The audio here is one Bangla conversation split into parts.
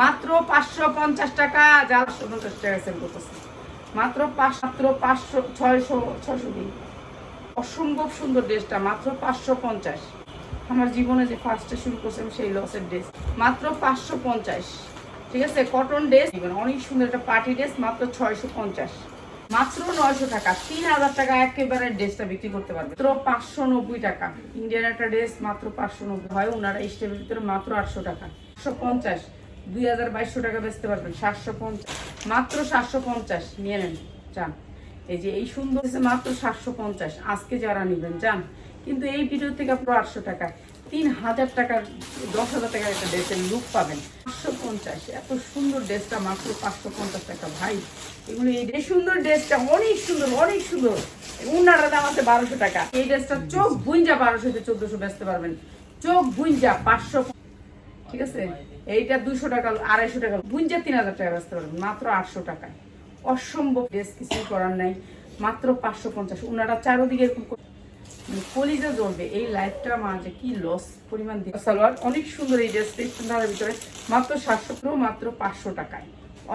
মাত্র পাঁচশো পঞ্চাশ টাকা চারশো পঞ্চাশ টাকা সেল করতেছে। মাত্র মাত্র পাঁচশো, ছয়শো দিন অসম্ভব সুন্দর ড্রেসটা, মাত্র পাঁচশো পঞ্চাশ। আমার জীবনে যে ফার্স্টে শুরু করছিলাম সেই লসের ড্রেস মাত্র পাঁচশো পঞ্চাশ। ঠিক আছে? কটন ড্রেস অনেক সুন্দর একটা পার্টি ড্রেস মাত্র ছয়শো পঞ্চাশ। মাত্র নয়শো টাকা। তিন হাজার টাকা একেবারে ড্রেসটা বিক্রি করতে পারবে। মাত্র পাঁচশো নব্বই টাকা। ইন্ডিয়ান একটা ড্রেস মাত্র পাঁচশো নব্বই। হয় ওনারা স্টেপের ভিতরে মাত্র আটশো টাকা। সাতশো পঞ্চাশ। দুই হাজার বাইশশো টাকা বেচতে পারবেন। সাতশো পঞ্চাশ। মাত্র সাতশো পঞ্চাশ। নিয়ে নেন। চান এই যে এই সুন্দর মাত্র সাতশো পঞ্চাশ। আজকে যারা নেবেন, যান। কিন্তু এই ভিডিও থেকে আপনার আটশো টাকা তিন হাজার টাকার দশ হাজার টাকার একটা ড্রেসের লুক পাবেন। পাঁচশো পঞ্চাশ। এত সুন্দর ড্রেসটা মাত্র পাঁচশো পঞ্চাশ টাকা, ভাই। এগুলো এই সুন্দর ড্রেসটা, অনেক সুন্দর অনেক সুন্দর। উনারা দাম আছে বারোশো টাকা। এই ড্রেসটা চোখ থেকে চোদ্দশো বেচতে পারবেন। চোখ পাঁচশো। ঠিক আছে? এইটা দুশো টাকা, আড়াইশো টাকা বুঞ্জা তিন হাজার টাকা বেচতে পারবেন, মাত্র আটশো টাকায়। অসম্ভব ড্রেস কিছুই করার নাই, মাত্র পাঁচশো পঞ্চাশ। ওনারা চারোদিকে এরকম কলিজা জ্বলবে এই লাইফটা মাঝে কি লস পরিমাণ সালোয়ার অনেক সুন্দর এই ড্রেসটা ভিতরে। মাত্র সাতশো মাত্র পাঁচশো টাকায়।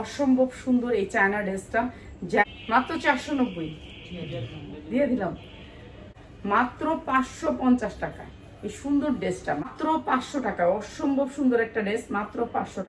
অসম্ভব সুন্দর এই চায়না ড্রেসটা যা মাত্র চারশো নব্বই। দিয়ে দিলাম। মাত্র পাঁচশো পঞ্চাশ টাকা এই সুন্দর ড্রেসটা মাত্র পাঁচশো টাকা অসম্ভব সুন্দর একটা ড্রেস মাত্র পাঁচশো